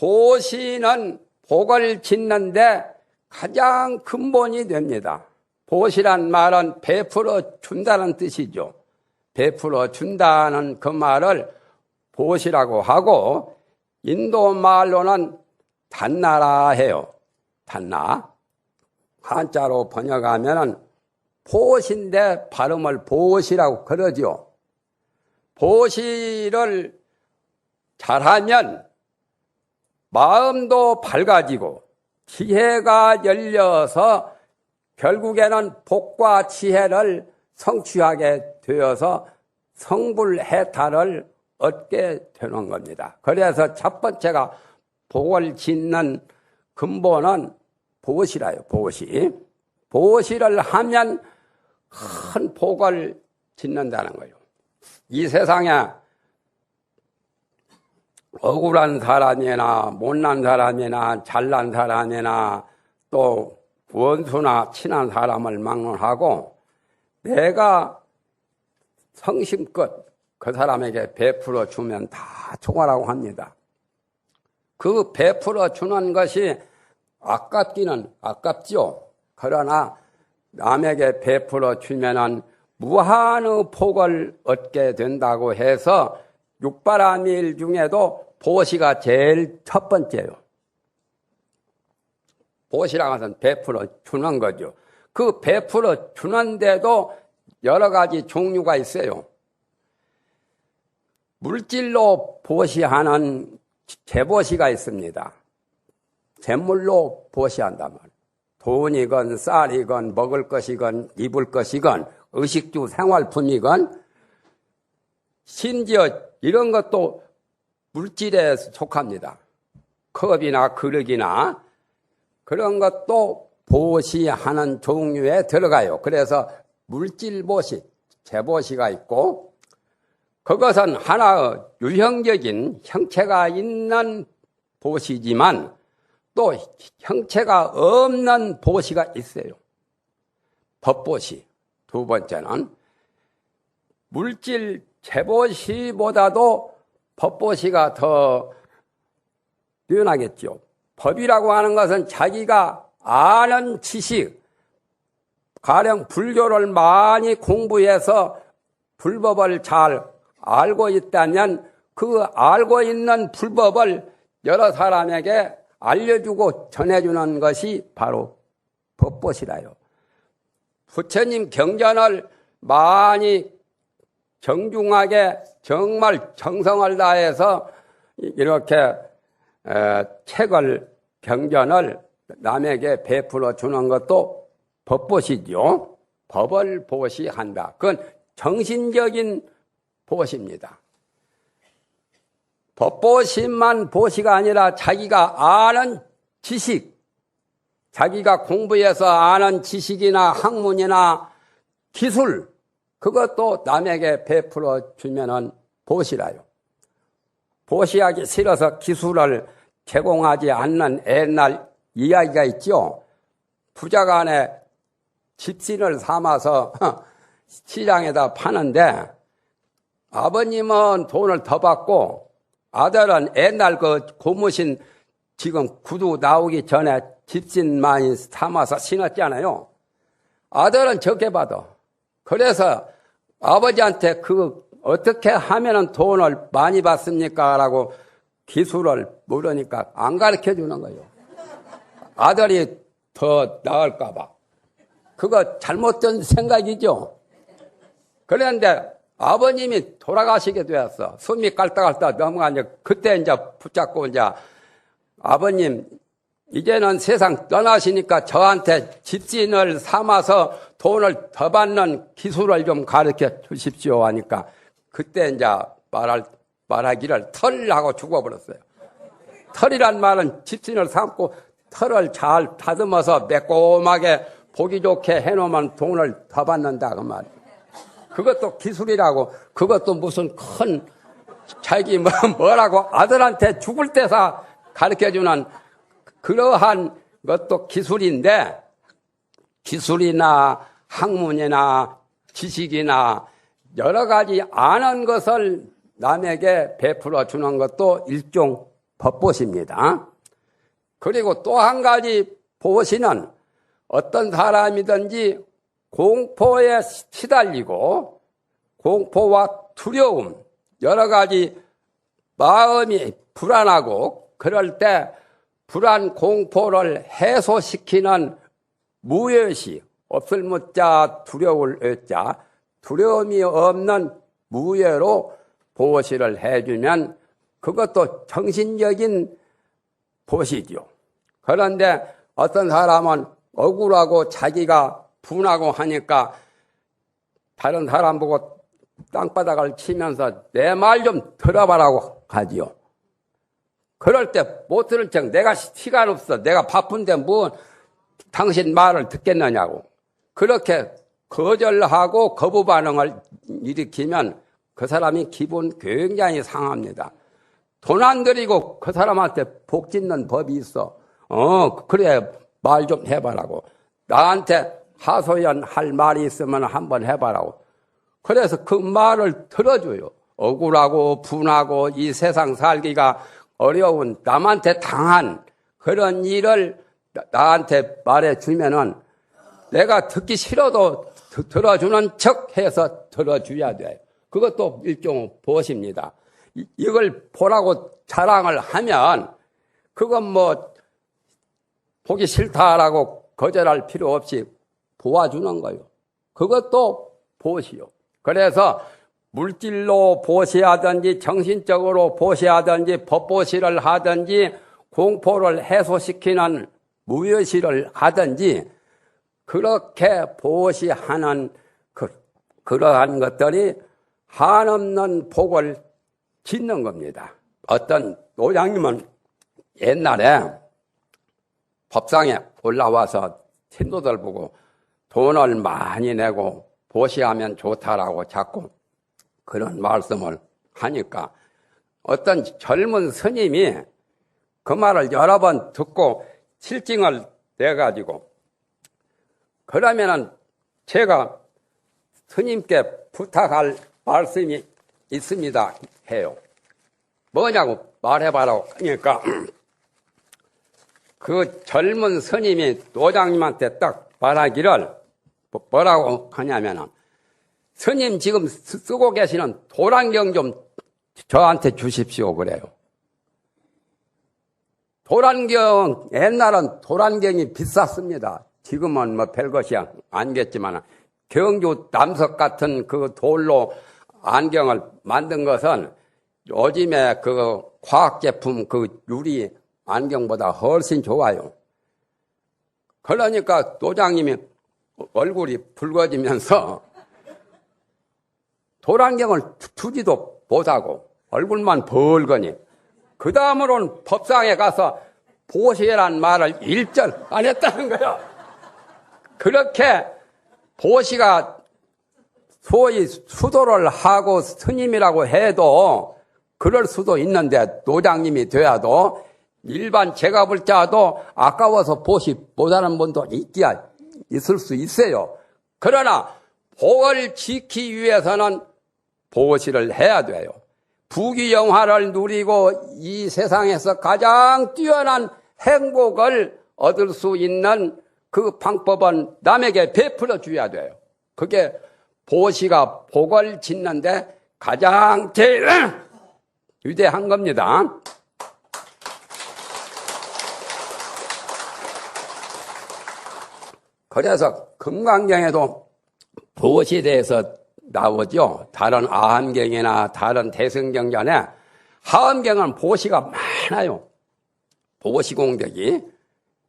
보시는 복을 짓는데 가장 근본이 됩니다. 보시란 말은 베풀어 준다는 뜻이죠. 베풀어 준다는 그 말을 보시라고 하고 인도 말로는 단나라 해요. 단나. 한자로 번역하면은 보시인데 발음을 보시라고 그러죠. 보시를 잘하면 마음도 밝아지고 지혜가 열려서 결국에는 복과 지혜를 성취하게 되어서 성불해탈을 얻게 되는 겁니다. 그래서 첫 번째가 복을 짓는 근본은 보시라요, 보시. 보시를 하면 큰 복을 짓는다는 거예요. 이 세상에 억울한 사람이나 못난 사람이나 잘난 사람이나 또 원수나 친한 사람을 막론하고 내가 성심껏 그 사람에게 베풀어 주면 다 총화라고 합니다. 그 베풀어 주는 것이 아깝기는 아깝죠. 그러나 남에게 베풀어 주면은 무한의 복을 얻게 된다고 해서 육바라밀 중에도 보시가 제일 첫 번째요. 보시라는 것은 베풀어 주는 거죠. 그 베풀어 주는데도 여러 가지 종류가 있어요. 물질로 보시하는 재보시가 있습니다. 재물로 보시한다면 돈이건 쌀이건 먹을 것이건 입을 것이건 의식주 생활품이건 심지어 이런 것도 물질에 속합니다. 컵이나 그릇이나 그런 것도 보시 하는 종류에 들어가요. 그래서 물질 보시, 재보시가 있고 그것은 하나의 유형적인 형체가 있는 보시지만 또 형체가 없는 보시가 있어요. 법보시. 두 번째는 물질 재보시보다도 법보시가 더 뛰어나겠죠. 법이라고 하는 것은 자기가 아는 지식, 가령 불교를 많이 공부해서 불법을 잘 알고 있다면 그 알고 있는 불법을 여러 사람에게 알려주고 전해주는 것이 바로 법보시라요. 부처님 경전을 많이 정중하게 정말 정성을 다해서 이렇게 책을 경전을 남에게 베풀어 주는 것도 법보시죠. 법을 보시한다. 그건 정신적인 보시입니다. 법보심만 보시가 아니라 자기가 아는 지식, 자기가 공부해서 아는 지식이나 학문이나 기술, 그것도 남에게 베풀어 주면은 보시라요. 보시하기 싫어서 기술을 제공하지 않는 옛날 이야기가 있죠. 부자간에 집신을 삼아서 시장에다 파는데 아버님은 돈을 더 받고 아들은 옛날 그 고무신 지금 구두 나오기 전에 집신 많이 삼아서 신었잖아요. 아들은 적게 받아. 그래서 아버지한테 그 어떻게 하면은 돈을 많이 받습니까? 라고 기술을 물으니까 안 가르쳐 주는 거예요. 아들이 더 나을까봐. 그거 잘못된 생각이죠. 그런데 아버님이 돌아가시게 되었어. 숨이 깔딱깔딱 넘어가니 그때 이제 붙잡고 이제 아버님 이제는 세상 떠나시니까 저한테 집신을 삼아서 돈을 더 받는 기술을 좀 가르쳐 주십시오 하니까 그때 이제 말할, 말하기를 털하고 죽어버렸어요. 털이란 말은 집신을 삼고 털을 잘 다듬어서 매콤하게 보기 좋게 해놓으면 돈을 더 받는다 그 말. 그것도 기술이라고 그것도 무슨 큰 자기 뭐, 뭐라고 아들한테 죽을 때사 가르쳐주는 그러한 것도 기술인데 기술이나 학문이나 지식이나 여러 가지 아는 것을 남에게 베풀어 주는 것도 일종 법보시입니다. 그리고 또 한 가지 보시는 어떤 사람이든지 공포에 시달리고 공포와 두려움, 여러 가지 마음이 불안하고 그럴 때 불안 공포를 해소시키는 무엇이 없을 무자 두려울 의자 두려움이 없는 무예로 보시를 해주면 그것도 정신적인 보시죠. 그런데 어떤 사람은 억울하고 자기가 분하고 하니까 다른 사람 보고 땅바닥을 치면서 내 말 좀 들어봐라고 하지요. 그럴 때 못 들을 척 내가 시간 없어. 내가 바쁜데 뭐 당신 말을 듣겠느냐고. 그렇게 거절하고 거부 반응을 일으키면 그 사람이 기분 굉장히 상합니다. 돈 안 들이고 그 사람한테 복 짓는 법이 있어. 어, 그래. 말 좀 해봐라고. 나한테 하소연 할 말이 있으면 한번 해봐라고. 그래서 그 말을 들어줘요. 억울하고 분하고 이 세상 살기가 어려운 남한테 당한 그런 일을 나한테 말해주면은 내가 듣기 싫어도 들어주는 척 해서 들어줘야 돼. 그것도 일종의 보십니다. 이걸 보라고 자랑을 하면 그건 뭐 보기 싫다라고 거절할 필요 없이 도와주는 거요. 그것도 보시오. 그래서 물질로 보시하든지 정신적으로 보시하든지 법보시를 하든지 공포를 해소시키는 무효시를 하든지 그렇게 보시하는 그, 그러한 것들이 한없는 복을 짓는 겁니다. 어떤 노장님은 옛날에 법상에 올라와서 신도들 보고 돈을 많이 내고 보시하면 좋다라고 자꾸 그런 말씀을 하니까 어떤 젊은 스님이 그 말을 여러 번 듣고 실증을 내가지고 그러면은 제가 스님께 부탁할 말씀이 있습니다 해요. 뭐냐고 말해봐라고 하니까 그 젊은 스님이 노장님한테 딱 말하기를 뭐라고 하냐면은 스님 지금 쓰고 계시는 도란경 좀 저한테 주십시오 그래요. 도란경 옛날은 도란경이 비쌌습니다. 지금은 뭐 별것이 아니겠지만 경주 남석 같은 그 돌로 안경을 만든 것은 요즘에 그 과학 제품 그 유리 안경보다 훨씬 좋아요. 그러니까 도장님이 얼굴이 붉어지면서 도란경을 주지도 못하고 얼굴만 벌거니 그 다음으로는 법상에 가서 보시란 말을 일절 안 했다는 거야. 그렇게 보시가 소위 수도를 하고 스님이라고 해도 그럴 수도 있는데 노장님이 돼야도 일반 제가 볼 자도 아까워서 보시 못하는 분도 있기야 있을 수 있어요. 그러나 복을 지키기 위해서는 보시를 해야 돼요. 부귀영화를 누리고 이 세상에서 가장 뛰어난 행복을 얻을 수 있는 그 방법은 남에게 베풀어 줘야 돼요. 그게 보시가 복을 짓는데 가장 제일 위대한 겁니다. 그래서 금강경에도 보시에 대해서 나오죠. 다른 아함경이나 다른 대승경전에 하엄경은 보시가 많아요. 보시 공덕이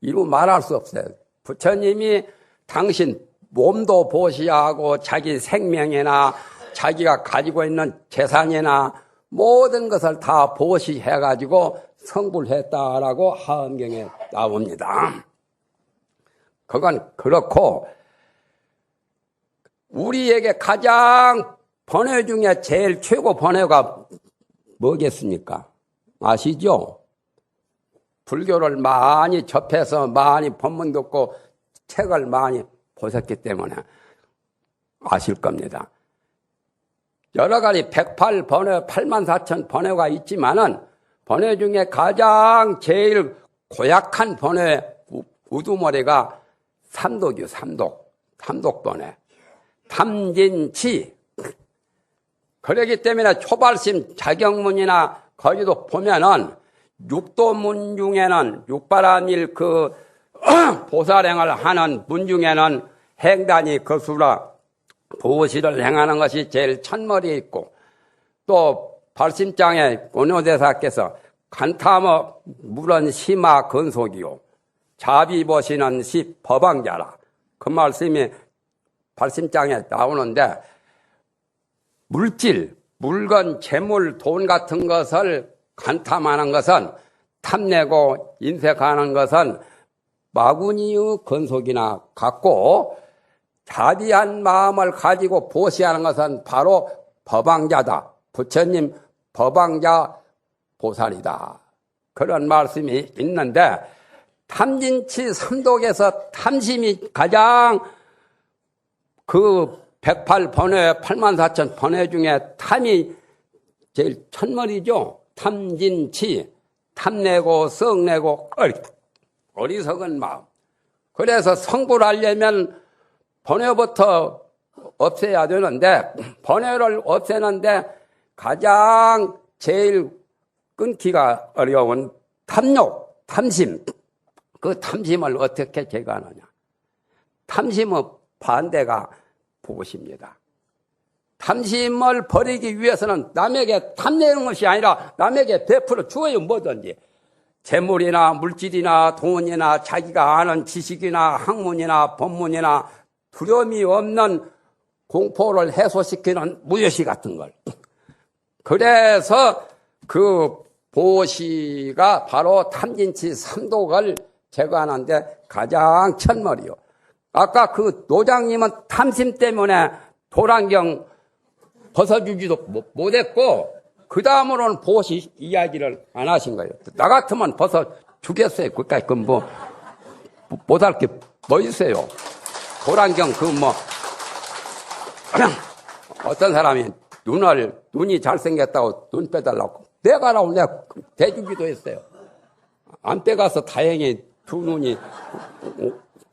이루 말할 수 없어요. 부처님이 당신 몸도 보시하고 자기 생명이나 자기가 가지고 있는 재산이나 모든 것을 다 보시해가지고 성불했다라고 하엄경에 나옵니다. 그건 그렇고 우리에게 가장 번외 중에 제일 최고 번외가 뭐겠습니까? 아시죠? 불교를 많이 접해서 많이 법문 듣고 책을 많이 보셨기 때문에 아실 겁니다. 여러 가지 108 번외, 8만 4천 번외가 있지만은 번외 중에 가장 제일 고약한 번외 우- 우두머리가 삼독이요, 삼독. 삼독번외. 탐진치. 그러기 때문에 초발심 자경문이나 거기도 보면은 육도문 중에는 육바라밀 그 보살행을 하는 문 중에는 행단이 거수라 보시를 행하는 것이 제일 첫머리에 있고 또 발심장에 원효대사께서 간탐어 물은 심화 건속이요 자비 보시는 시 법왕자라 그 말씀이 발심장에 나오는데 물질, 물건, 재물, 돈 같은 것을 간탐하는 것은 탐내고 인색하는 것은 마구니의 건속이나 같고 자비한 마음을 가지고 보시하는 것은 바로 법왕자다. 부처님 법왕자 보살이다. 그런 말씀이 있는데 탐진치 삼독에서 탐심이 가장 그 108번회, 84,000 번회 중에 탐이 제일 첫머리죠. 탐진치, 탐내고 썩내고 어리, 어리석은 마음. 그래서 성불 하려면 번외부터 없애야 되는데 번외를 없애는데 가장 제일 끊기가 어려운 탐욕, 탐심. 그 탐심을 어떻게 제거하느냐. 탐심의 반대가 보고십니다. 탐심을 버리기 위해서는 남에게 탐내는 것이 아니라 남에게 베풀어 주어요 뭐든지. 재물이나 물질이나 돈이나 자기가 아는 지식이나 학문이나 법문이나 두려움이 없는 공포를 해소시키는 무효시 같은 걸. 그래서 그 보시가 바로 탐진치 삼독을 제거하는데 가장 첫머리요. 아까 그 노장님은 탐심 때문에 도란경 벗어주지도 못- 못했고 그 다음으로는 보시 이야기를 안 하신 거예요. 나 같으면 벗어 주겠어요. 그까이 그뭐 못할 게 뭐 있어요. 도란경 그 뭐 어떤 사람이 눈을 눈이 잘생겼다고 눈 빼달라고 내가 라고 내가 대주기도 했어요. 안 빼가서 다행히 두 눈이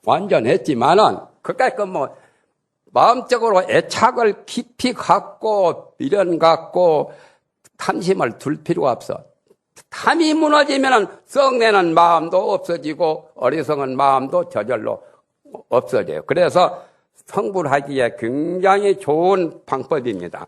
완전했지만은 그까이 그뭐 마음적으로 애착을 깊이 갖고 미련 갖고 탐심을 둘 필요가 없어. 탐이 무너지면은 썩내는 마음도 없어지고 어리석은 마음도 저절로 없어져요. 그래서 성불하기에 굉장히 좋은 방법입니다.